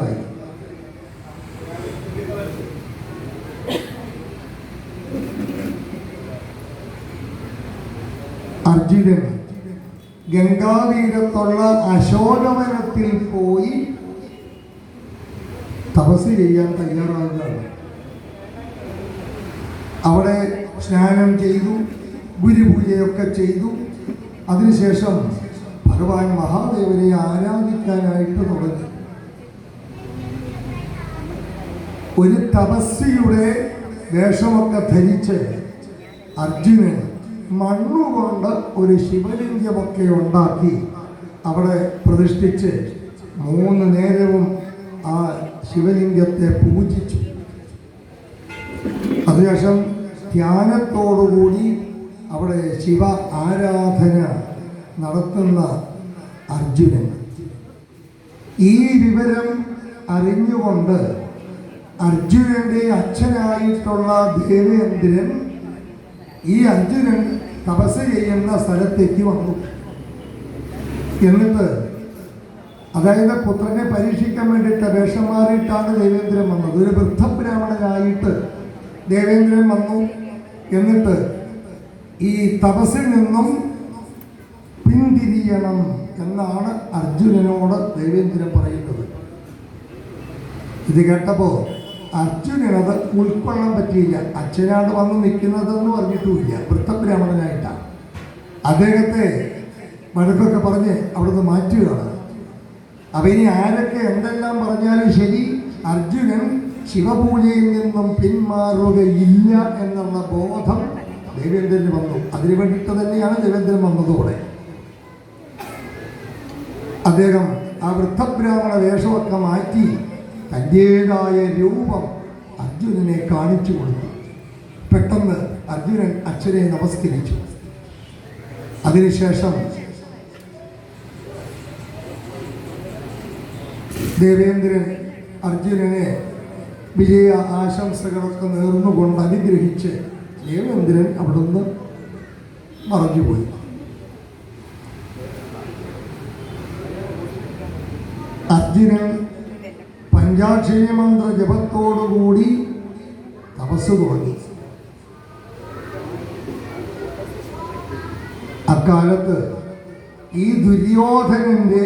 തയ്യാറായി. അർജുനൻ ഗംഗാതീരത്തുള്ള അശോകവനത്തിൽ പോയി തപസ് ചെയ്യാൻ തയ്യാറാകുകയാണ് അവിടെ സ്നാനം ചെയ്തു ഗുരുപൂജയൊക്കെ ചെയ്തു. അതിനുശേഷം ഭഗവാൻ മഹാദേവനെ ആരാധിക്കാനായിട്ട് തുടങ്ങി. ഒരു തപസ്സിയുടെ വേഷമൊക്കെ ധരിച്ച് അർജുനൻ മണ്ണുകൊണ്ട് ഒരു ശിവലിംഗമൊക്കെ ഉണ്ടാക്കി അവിടെ പ്രതിഷ്ഠിച്ച് മൂന്ന് നേരവും ആ ശിവലിംഗത്തെ പൂജിച്ചു. അതിനുശേഷം ധ്യാനത്തോടുകൂടി അവിടെ ശിവ ആരാധന നടത്തുന്ന അർജുനൻ. ഈ വിവരം അറിഞ്ഞുകൊണ്ട് അർജുനന്റെ അച്ഛനായിട്ടുള്ള ദേവേന്ദ്രൻ ഈ അർജുനൻ തപസ് ചെയ്യുന്ന സ്ഥലത്തേക്ക് വന്നു. എന്നിട്ട് അതായത് പുത്രനെ പരീക്ഷിക്കാൻ വേണ്ടിയിട്ട് വേഷം മാറിയിട്ടാണ് ദേവേന്ദ്രൻ വന്നത്. ഒരു വൃദ്ധബ്രാഹ്മണനായിട്ട് ദേവേന്ദ്രൻ വന്നു. എന്നിട്ട് ഈ തപസ്സിൽ നിന്നും പിന്തിരിയണം എന്നാണ് അർജുനനോട് ദേവേന്ദ്രൻ പറയുന്നത്. ഇത് കേട്ടപ്പോൾ അർജുനനത് ഉൾക്കൊള്ളാൻ പറ്റിയില്ല. അച്ഛനാണ് വന്ന് നിൽക്കുന്നതെന്ന് പറഞ്ഞിട്ടുമില്ല. വൃത്തബ്രാഹ്മണനായിട്ടാണ് അദ്ദേഹത്തെ വഴക്കൊക്കെ പറഞ്ഞ് അവിടുന്ന് മാറ്റുകയാണ്. അപ്പം ഇനി ആരൊക്കെ എന്തെല്ലാം പറഞ്ഞാലും ശരി അർജുനൻ ശിവപൂജയിൽ നിന്നും പിന്മാറുകയില്ല എന്നുള്ള ബോധം ദേവേന്ദ്രന് വന്നു. അതിനു വേണ്ടിയിട്ട് തന്നെയാണ് ദേവേന്ദ്രൻ വന്നതോടെ. അദ്ദേഹം ആ വൃദ്ധബ്രാഹ്മണ വേഷമൊക്കെ മാറ്റി തന്റേതായ രൂപം അർജുനനെ കാണിച്ചു കൊടുത്തു. പെട്ടെന്ന് അർജുനൻ അച്ഛനെ നമസ്കരിച്ചു. അതിനുശേഷം ദേവേന്ദ്രൻ അർജുനനെ വിജയ ആശംസകളൊക്കെ നേർന്നുകൊണ്ട് അനുഗ്രഹിച്ച് ദേവേന്ദ്രൻ അവിടുന്ന് മറഞ്ഞുപോയി. അർജുനൻ പഞ്ചാക്ഷരി മന്ത്ര ജപത്തോടുകൂടി തപസ് തുടങ്ങി. അക്കാലത്ത് ഈ ദുര്യോധനന്റെ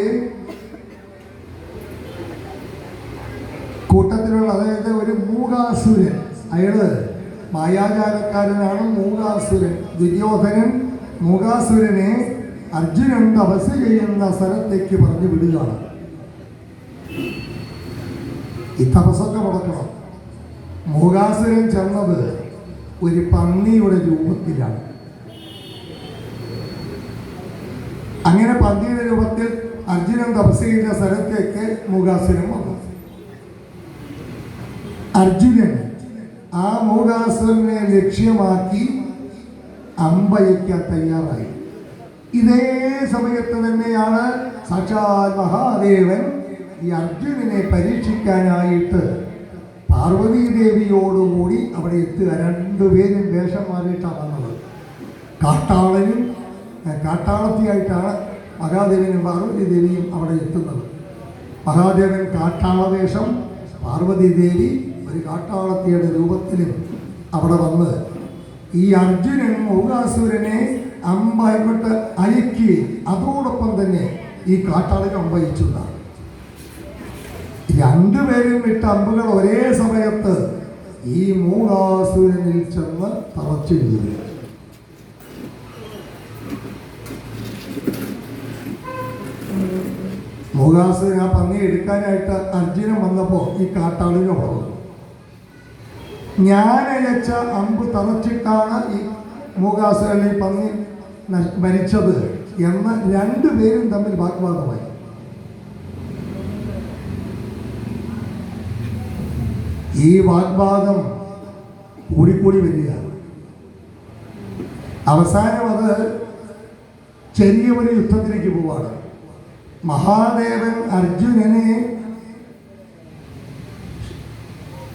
കൂട്ടത്തിലുള്ള അതായത് ഒരു മൂകാസുരൻ അയാൾ മായാജാലക്കാരനാണ് മൂകാസുരൻ ദുര്യോധനൻ മൂകാസുരനെ അർജുനൻ തപസ് ചെയ്യുന്ന സ്ഥലത്തേക്ക് പറഞ്ഞു വിടുകയാണ്. ഈ തപസ്സൊക്കെ മുടക്കണം മൂകാസുരൻ ചെന്നത് ഒരു പന്നിയുടെ രൂപത്തിലാണ്. അങ്ങനെ പന്നിയുടെ രൂപത്തിൽ അർജുനൻ തപസ് ചെയ്യുന്ന സ്ഥലത്തേക്ക് മൂകാസുരൻ വന്നു. അർജുനൻ ആ മൂകാസുരനെ ലക്ഷ്യമാക്കി അമ്പയക്കാൻ തയ്യാറായി. ഇതേ സമയത്ത് തന്നെയാണ് സാക്ഷാൽ മഹാദേവൻ ഈ അർജുനനെ പരീക്ഷിക്കാനായിട്ട് പാർവതീദേവിയോടുകൂടി അവിടെ എത്തുക. രണ്ടുപേരും വേഷം മാറിയിട്ടാണ് വന്നത്. കാട്ടാളനും കാട്ടാളത്തിയായിട്ടാണ് മഹാദേവനും പാർവതീദേവിയും അവിടെ എത്തുന്നത്. മഹാദേവൻ കാട്ടാളവേഷം പാർവതീദേവി പാർവതി ദേവി ഒരു കാട്ടാളത്തിയുടെ രൂപത്തിലും അവിടെ വന്ന് ഈ അർജുനൻ മൂകാസുരനെ അമ്പായിക്കൊണ്ട് അയക്കുകയും അതോടൊപ്പം തന്നെ ഈ കാട്ടാളനെ അമ്പയിച്ചുണ്ടാകും രണ്ടുപേരും ഇട്ട അമ്പുകൾ ഒരേ സമയത്ത് ഈ മൂകാസുരനിൽ ചെന്ന് തറച്ചു വീഴും മൂകാസുരൻ ആ പന്നി എടുക്കാനായിട്ട് അർജുനൻ വന്നപ്പോൾ ഈ കാട്ടാളിന് പറഞ്ഞു. ഞാൻ അയച്ച അമ്പ് തറച്ചിട്ടാണ് ഈ മൂകാസുരൻ ഈ പന്നി മരിച്ചത് എന്ന് രണ്ടുപേരും തമ്മിൽ വാഗ്വാദമായി. ഈ വാഗ്വാദം കൂടിക്കൂടി വരികയാണ്. അവസാനം അത് ചെറിയ ഒരു യുദ്ധത്തിലേക്ക് പോവാണ്. മഹാദേവൻ അർജുനനെ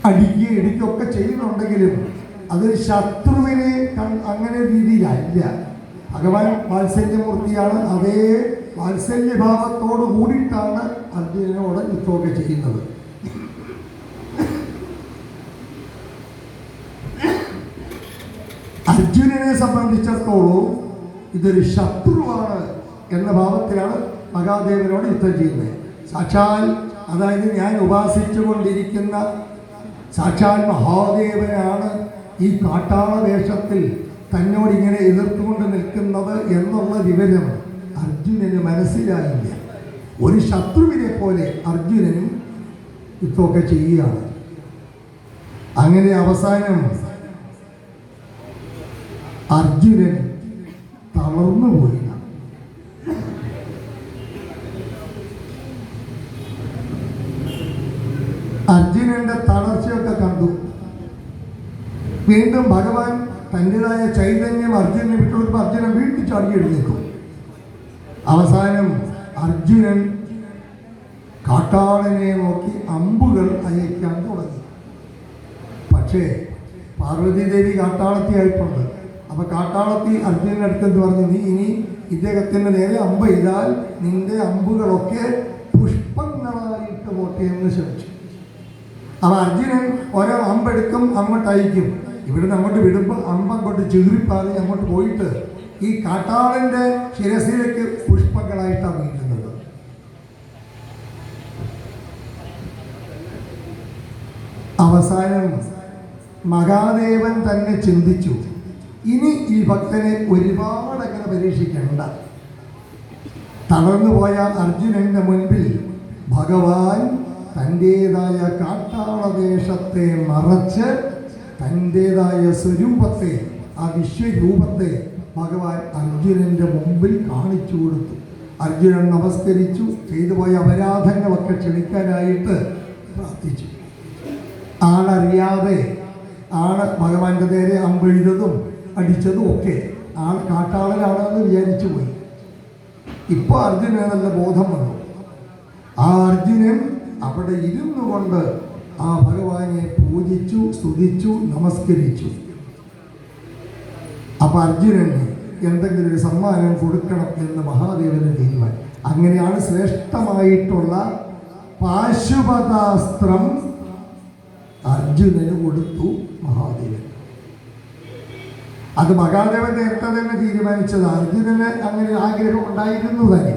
അടിക്കുക ഇടിക്കുകയൊക്കെ ചെയ്യുന്നുണ്ടെങ്കിലും അതൊരു ശത്രുവിനെ അങ്ങനെ രീതിയിലല്ല. ഭഗവാൻ വാത്സല്യമൂർത്തിയാണ്. അതേ വാത്സല്യഭാവത്തോട് കൂടിയിട്ടാണ് അർജുനനോട് യുദ്ധമൊക്കെ ചെയ്യുന്നത്. അർജുനനെ സംബന്ധിച്ചിടത്തോളം ഇതൊരു ശത്രുവാണ് എന്ന ഭാവത്തിലാണ് മഹാദേവനോട് യുദ്ധം ചെയ്യുന്നത്. സാക്ഷാൽ അതായത് ഞാൻ ഉപാസിച്ചു കൊണ്ടിരിക്കുന്ന സാക്ഷാൽ മഹാദേവനാണ് ഈ കാട്ടാള വേഷത്തിൽ തന്നോട് ഇങ്ങനെ എതിർത്തുകൊണ്ട് നിൽക്കുന്നത് എന്നുള്ള വിവരം അർജുനന് മനസ്സിലായില്ല. ഒരു ശത്രുവിനെ പോലെ അർജുനനും യുദ്ധമൊക്കെ ചെയ്യുകയാണ്. അങ്ങനെ അവസാനം അർജുനൻ തളർന്നു പോയി. അർജുനന്റെ തളർച്ചയൊക്കെ കണ്ടു. വീണ്ടും ഭഗവാൻ തന്റെതായ ചൈതന്യം അർജുനനെ വിട്ടുകൊടുക്കുമ്പോൾ അർജുനൻ വീണ്ടും ചാടി എഴുന്നേക്കും അവസാനം അർജുനൻ കാട്ടാളനെ നോക്കി അമ്പുകൾ അയക്കാൻ തുടങ്ങി. പക്ഷേ പാർവതീദേവി കാട്ടാളത്തെ ആയിട്ടുണ്ട് അപ്പൊ കാട്ടാളത്തി അർജുനന്റെ എന്ന് പറഞ്ഞു? നീ ഇനി ഇദ്ദേഹത്തിന്റെ നേരെ അമ്പ് ചെയ്താൽ നിന്റെ അമ്പുകളൊക്കെ പുഷ്പങ്ങളായിട്ട് പോട്ടെ എന്ന് ശ്രമിച്ചു. അപ്പൊ അർജുനൻ ഓരോ അമ്പെടുക്കും അങ്ങോട്ട് അയക്കും ഇവിടുന്ന് അങ്ങോട്ട് വിടുമ്പോൾ അമ്പ അങ്ങോട്ട് ചീറിപ്പാറി അങ്ങോട്ട് പോയിട്ട് ഈ കാട്ടാളന്റെ ശിരസിലേക്ക് പുഷ്പങ്ങളായിട്ടാണ് വീഴുന്നത് അവസാനം മഹാദേവൻ തന്നെ ചിന്തിച്ചു. ഇനി ഈ ഭക്തനെ ഒരുപാട് അങ്ങനെ പരീക്ഷിക്കണ്ട തളർന്നുപോയ അർജുനന്റെ മുൻപിൽ ഭഗവാൻ തന്റെതായ കാട്ടാളവേഷത്തെ മറച്ച് തന്റെതായ സ്വരൂപത്തെ ആ വിശ്വരൂപത്തെ ഭഗവാൻ അർജുനന്റെ മുമ്പിൽ കാണിച്ചു കൊടുത്തു. അർജുനൻ നമസ്കരിച്ചു ചെയ്തു പോയ അപരാധങ്ങളൊക്കെ ക്ഷണിക്കാനായിട്ട് പ്രാർത്ഥിച്ചു. ആളറിയാതെ ആണ് ഭഗവാന്റെ നേരെ അമ്പെഴുതതും അടിച്ചതും ഒക്കെ ആൾ കാട്ടാളനാണെന്ന് വിചാരിച്ചു പോയി. ഇപ്പോൾ അർജുന നല്ല ബോധം വന്നു. ആ അർജുനൻ അവിടെ ഇരുന്നു കൊണ്ട് ആ ഭഗവാനെ പൂജിച്ചു സ്തുതിച്ചു നമസ്കരിച്ചു. അപ്പൊ അർജുനന് എന്തെങ്കിലും ഒരു സമ്മാനം കൊടുക്കണം എന്ന് മഹാദേവന് തീരുമാനം. അങ്ങനെയാണ് ശ്രേഷ്ഠമായിട്ടുള്ള പാശുപതാസ്ത്രം അർജുനന് കൊടുത്തു മഹാദേവൻ അത് മഹാദേവൻ നേരത്തെ തന്നെ തീരുമാനിച്ചത്. അർജുനന് അങ്ങനെ ആഗ്രഹം ഉണ്ടായിരുന്നു തന്നെ.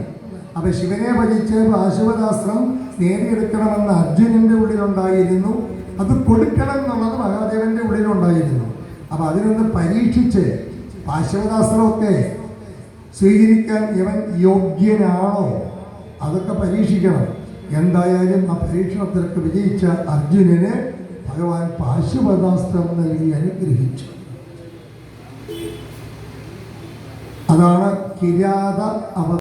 അപ്പൊ ശിവനെ ഭജിച്ച് പാശുപതാസ്ത്രം നേടിയെടുക്കണമെന്ന് അർജുനന്റെ ഉള്ളിലുണ്ടായിരുന്നു. അത് കൊടുക്കണം എന്നുള്ളത് മഹാദേവന്റെ ഉള്ളിലുണ്ടായിരുന്നു. അപ്പൊ അതിനൊന്ന് പരീക്ഷിച്ച് പാശുപതാസ്ത്രമൊക്കെ സ്വീകരിക്കാൻ ഇവൻ യോഗ്യനാണോ? അതൊക്കെ പരീക്ഷിക്കണം. എന്തായാലും ആ പരീക്ഷണത്തിലൊക്കെ വിജയിച്ച അർജുനന് ഭഗവാൻ പാശുപതാസ്ത്രം നൽകി അനുഗ്രഹിച്ചു. അതാണ് കിരാത അവ